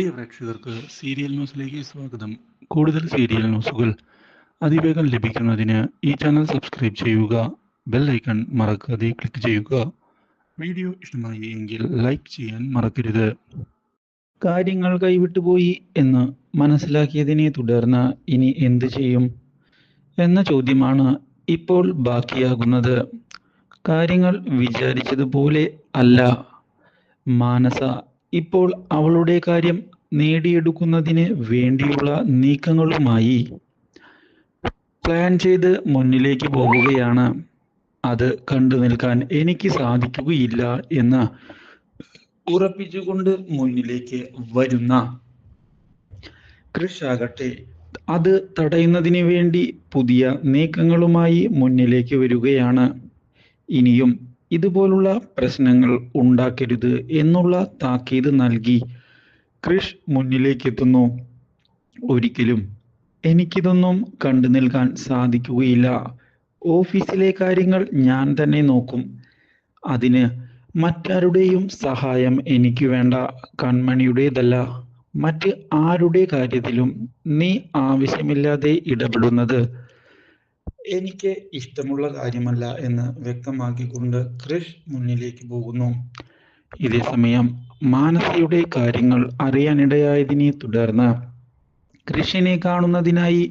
പ്രിയ പ്രേക്ഷകർക്ക് സീരിയൽ ന്യൂസിലേക്ക് സ്വാഗതം. കൂടുതൽ സീരിയൽ ന്യൂസുകൾ അതിവേഗം ലഭിക്കുന്നതിന് ഈ ചാനൽ സബ്സ്ക്രൈബ് ചെയ്യുക ബെൽ ഐക്കൺ മറക്കാതെ ക്ലിക്ക് ചെയ്യുക. വീഡിയോ ഇഷ്ടമായി എങ്കിൽ ലൈക്ക് ചെയ്യാൻ മറക്കരുത്. കാര്യങ്ങൾ കൈവിട്ടുപോയി എന്ന് മനസ്സിലാക്കിയതിനെ തുടർന്ന് ഇനി എന്തു ചെയ്യും എന്ന ചോദ്യമാണ് ഇപ്പോൾ ബാക്കിയാകുന്നത്. കാര്യങ്ങൾ വിചാരിച്ചതുപോലെ അല്ല. മാനസ ഇപ്പോൾ അവളുടെ കാര്യം നേടിയെടുക്കുന്നതിന് വേണ്ടിയുള്ള നീക്കങ്ങളുമായി പ്ലാൻ ചെയ്ത് മുന്നിലേക്ക് പോകുകയാണ്. അത് കണ്ടു നിൽക്കാൻ എനിക്ക് സാധിക്കുകയില്ല എന്ന് ഉറപ്പിച്ചുകൊണ്ട് മുന്നിലേക്ക് വരുന്ന കൃഷാകട്ടെ അത് തടയുന്നതിന് വേണ്ടി പുതിയ നീക്കങ്ങളുമായി മുന്നിലേക്ക് വരികയാണ്. ഇനിയും ഇതുപോലുള്ള പ്രശ്നങ്ങൾ ഉണ്ടാക്കരുത് എന്നുള്ള താക്കീത് നൽകി ക്രിഷ് മുന്നിലേക്ക് എത്തുന്നു ഒരിക്കലും എനിക്കിതൊന്നും കണ്ടു നിൽക്കാൻ സാധിക്കുകയില്ല. ഓഫീസിലെ കാര്യങ്ങൾ ഞാൻ തന്നെ നോക്കും. അതിന് മറ്റാരുടെയും സഹായം എനിക്ക് വേണ്ട. കൺമണിയുടേതല്ല. മറ്റ് ആരുടെ കാര്യത്തിലും നീ ആവശ്യമില്ലാതെ ഇടപെടുന്നത് എനിക്ക് ഇഷ്ടമുള്ള കാര്യമല്ല എന്ന് വ്യക്തമാക്കിക്കൊണ്ട് കൃഷ് മുന്നിലേക്ക് പോകുന്നു. ഇതേ സമയം മാനസയുടെ കാര്യങ്ങൾ അറിയാനിടയായതിനെ തുടർന്ന് കൃഷിനെ കാണുന്നതിനായി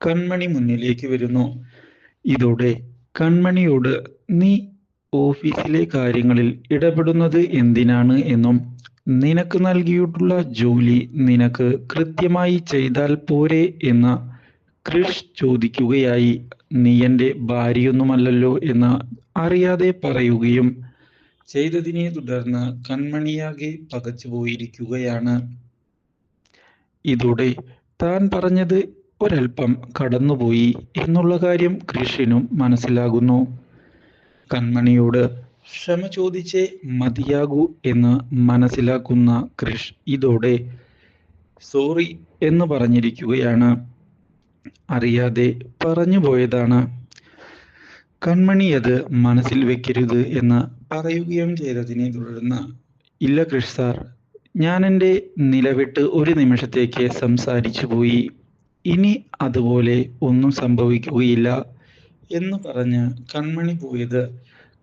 കൺമണി മുന്നിലേക്ക് വരുന്നു. ഇതോടെ കൺമണിയോട് നീ ഓഫീസിലെ കാര്യങ്ങളിൽ ഇടപെടുന്നത് എന്തിനാണ് എന്നും നിനക്ക് നൽകിയിട്ടുള്ള ജോലി നിനക്ക് കൃത്യമായി ചെയ്താൽ പോരെ എന്ന് കൃഷ് ചോദിക്കുകയായി. നീ എന്റെ ഭാര്യയൊന്നുമല്ലല്ലോ എന്ന് അറിയാതെ പറയുകയും ചെയ്തതിനെ തുടർന്ന് കൺമണിയാകെ പകച്ചു പോയിരിക്കുകയാണ്. ഇതോടെ താൻ പറഞ്ഞത് ഒരൽപ്പം കടന്നുപോയി എന്നുള്ള കാര്യം കൃഷിനും മനസ്സിലാകുന്നു. കൺമണിയോട് ക്ഷമ ചോദിച്ചേ മതിയാകൂ എന്ന് മനസ്സിലാക്കുന്ന കൃഷ് ഇതോടെ സോറി എന്ന് പറഞ്ഞിരിക്കുകയാണ്. അറിയാതെ പറഞ്ഞു പോയതാണ്. കൺമണി അത് മനസ്സിൽ വെക്കരുത് എന്ന് പറയുകയും ചെയ്തതിനെ തുടർന്ന് ഇല്ല കൃഷ് സാർ ഞാൻ എന്റെ നിലവിട്ട് ഒരു നിമിഷത്തേക്ക് സംസാരിച്ചു പോയി. ഇനി അതുപോലെ ഒന്നും സംഭവിക്കുകയില്ല എന്ന് പറഞ്ഞ് കൺമണി പോയത്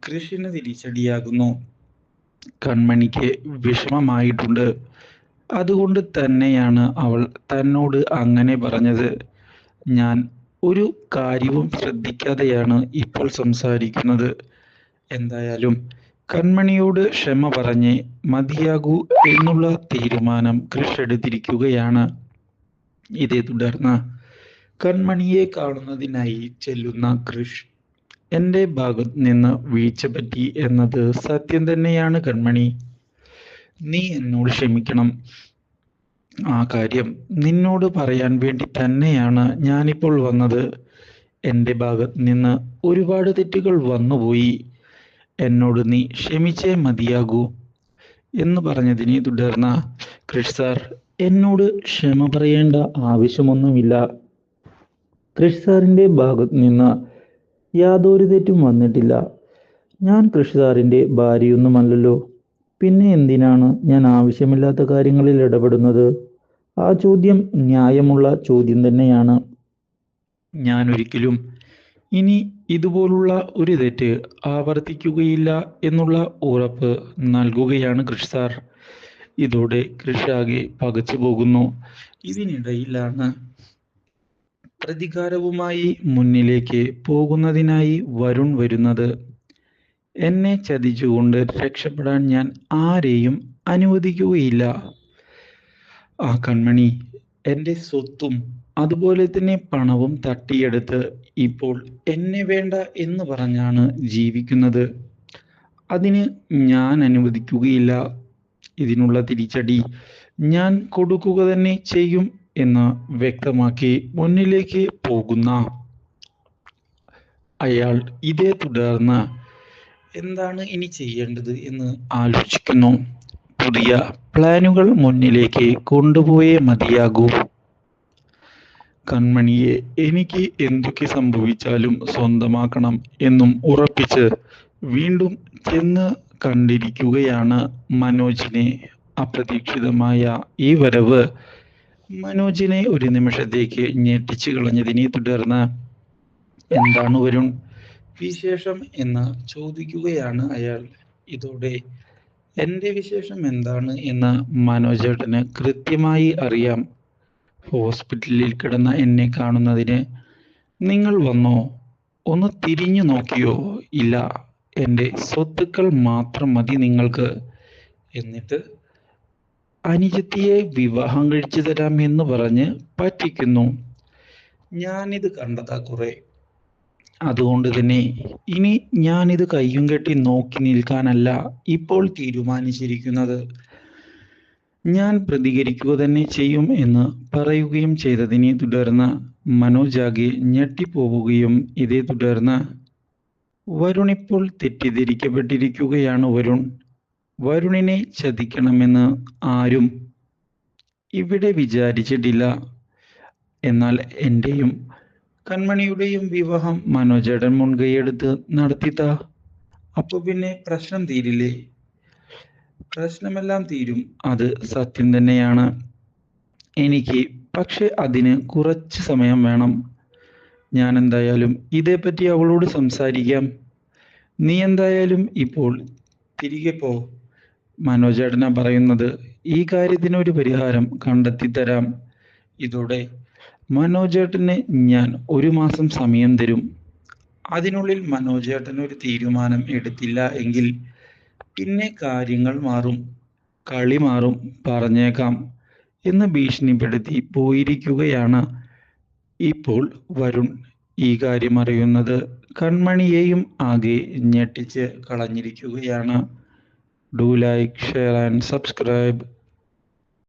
കൃഷിന് തിരിച്ചടിയാകുന്നു. കൺമണിക്ക് വിഷമമായിട്ടുണ്ട്. അതുകൊണ്ട് തന്നെയാണ് അവൾ തന്നോട് അങ്ങനെ പറഞ്ഞത്. ഞാൻ ഒരു കാര്യവും ശ്രദ്ധിക്കാതെയാണ് ഇപ്പോൾ സംസാരിക്കുന്നത്. എന്തായാലും കൺമണിയോട് ക്ഷമ പറഞ്ഞ് മതിയാകൂ എന്നുള്ള തീരുമാനം കൃഷ് എടുത്തിരിക്കുകയാണ് ഇതേ തുടർന്ന് കൺമണിയെ കാണുന്നതിനായി ചെല്ലുന്ന കൃഷ് എന്റെ ഭാഗത്ത് നിന്ന് വീഴ്ച പറ്റി എന്നത് സത്യം തന്നെയാണ് കൺമണി. നീ എന്നോട് ക്ഷമിക്കണം. ആ കാര്യം നിന്നോട് പറയാൻ വേണ്ടി തന്നെയാണ് ഞാനിപ്പോൾ വന്നത്. എന്റെ ഭാഗത്ത് നിന്ന് ഒരുപാട് തെറ്റുകൾ വന്നുപോയി എന്നോട് നീ ക്ഷമിച്ചേ മതിയാകൂ എന്ന് പറഞ്ഞതിനെ തുടർന്ന് ക്രിഷ് സാർ എന്നോട് ക്ഷമ പറയേണ്ട ആവശ്യമൊന്നുമില്ല. ക്രിഷ് സാറിന്റെ ഭാഗത്ത് നിന്ന് യാതൊരു തെറ്റും വന്നിട്ടില്ല. ഞാൻ ക്രിഷ് സാറിന്റെ ഭാര്യയൊന്നുമല്ലല്ലോ. പിന്നെ എന്തിനാണ് ഞാൻ ആവശ്യമില്ലാത്ത കാര്യങ്ങളിൽ ഇടപെടുന്നത്? ആ ചോദ്യം ന്യായമുള്ള ചോദ്യം തന്നെയാണ് ഞാൻ ഒരിക്കലും ഇനി ഇതുപോലുള്ള ഒരു തെറ്റ് ആവർത്തിക്കുകയില്ല എന്നുള്ള ഉറപ്പ് നൽകുകയാണ് കൃഷി സാർ. ഇതോടെ കൃഷാകെ പകച്ചു പോകുന്നു. ഇതിനിടയിലാണ് പ്രതികാരവുമായി മുന്നിലേക്ക് പോകുന്നതിനായി വരുൺ വരുന്നത്. എന്നെ ചതിച്ചുകൊണ്ട് രക്ഷപ്പെടാൻ ഞാൻ ആരെയും അനുവദിക്കുകയില്ല. ആ കൺമണി എന്റെ സ്വത്തും അതുപോലെ തന്നെ പണവും തട്ടിയെടുത്ത് ഇപ്പോൾ എന്നെ വേണ്ട എന്ന് പറഞ്ഞാണ് ജീവിക്കുന്നത്. അതിന് ഞാൻ അനുവദിക്കുകയില്ല. ഇതിനുള്ള തിരിച്ചടി ഞാൻ കൊടുക്കുക തന്നെ ചെയ്യും എന്ന് വ്യക്തമാക്കി മുന്നിലേക്ക് പോകുന്ന അയാൾ ഇതേ തുടർന്ന് എന്താണ് ഇനി ചെയ്യേണ്ടത് എന്ന് ആലോചിക്കുന്നു. പുതിയ പ്ലാനുകൾ മുന്നിലേക്ക് കൊണ്ടുപോയേ മതിയാകൂ. കൺമണിയെ എനിക്ക് എന്തൊക്കെ സംഭവിച്ചാലും സ്വന്തമാക്കണം എന്നും ഉറപ്പിച്ച് വീണ്ടും ചെന്ന് കണ്ടിരിക്കുകയാണ് മനോജിനെ. അപ്രതീക്ഷിതമായ ഈ വരവ് മനോജിനെ ഒരു നിമിഷത്തേക്ക് ഞെട്ടിച്ചു കളഞ്ഞതിനെ തുടർന്ന് എന്താണ് വരുൺ? വിശേഷം? എന്ന് ചോദിക്കുകയാണ് അയാൾ. ഇതോടെ എന്റെ വിശേഷം എന്താണ് എന്ന് മനോജേട്ടന് കൃത്യമായി അറിയാം. ഹോസ്പിറ്റലിൽ കിടന്ന എന്നെ കാണുന്നതിന് നിങ്ങൾ വന്നോ? ഒന്ന് തിരിഞ്ഞു നോക്കിയോ? ഇല്ല എന്റെ സ്വത്തുക്കൾ മാത്രം മതി നിങ്ങൾക്ക്. എന്നിട്ട് അനുജത്തിയെ വിവാഹം കഴിച്ചു തരാം എന്ന് പറഞ്ഞ് പറ്റിക്കുന്നു. ഞാനിത് കണ്ടതാ കുറെ അതുകൊണ്ട് തന്നെ ഇനി ഞാനിത് കയ്യും കെട്ടി നോക്കി നിൽക്കാനല്ല ഇപ്പോൾ തീരുമാനിച്ചിരിക്കുന്നത്. ഞാൻ പ്രതികരിക്കുക തന്നെ ചെയ്യും എന്ന് പറയുകയും ചെയ്തതിനെ തുടർന്ന് മനോജാകെ ഞെട്ടിപ്പോവുകയും ഇതേ തുടർന്ന് വരുൺ ഇപ്പോൾ തെറ്റിദ്ധരിക്കപ്പെട്ടിരിക്കുകയാണ് വരുൺ. വരുണിനെ ചതിക്കണമെന്ന് ആരും ഇവിടെ വിചാരിച്ചിട്ടില്ല. എന്നാൽ എന്റെയും കൺമണിയുടെയും വിവാഹം മനോജേടൻ മുൻകൈയെടുത്ത് നടത്തിത്താ അപ്പൊ പിന്നെ പ്രശ്നം തീരില്ലേ? പ്രശ്നമെല്ലാം തീരും അത് സത്യം തന്നെയാണ്. എനിക്ക് പക്ഷെ അതിന് കുറച്ച് സമയം വേണം. ഞാൻ എന്തായാലും ഇതേപ്പറ്റി അവളോട് സംസാരിക്കാം. നീ എന്തായാലും ഇപ്പോൾ തിരികെ പോ. മനോജേട്ടന പറയുന്നത് ഈ കാര്യത്തിന് ഒരു പരിഹാരം കണ്ടെത്തി തരാം ഇതോടെ മനോജേട്ടന് ഞാൻ ഒരു മാസം സമയം തരും. അതിനുള്ളിൽ മനോജേട്ടൻ ഒരു തീരുമാനം എടുത്തില്ല എങ്കിൽ പിന്നെ കാര്യങ്ങൾ മാറും കളി മാറും പറഞ്ഞേക്കാം എന്ന് ഭീഷണിപ്പെടുത്തി പോയിരിക്കുകയാണ് ഇപ്പോൾ വരുൺ ഈ കാര്യം അറിയുന്നത്. കൺമണിയെയും ആകെ ഞെട്ടിച്ച് കളഞ്ഞിരിക്കുകയാണ്. Do like share and subscribe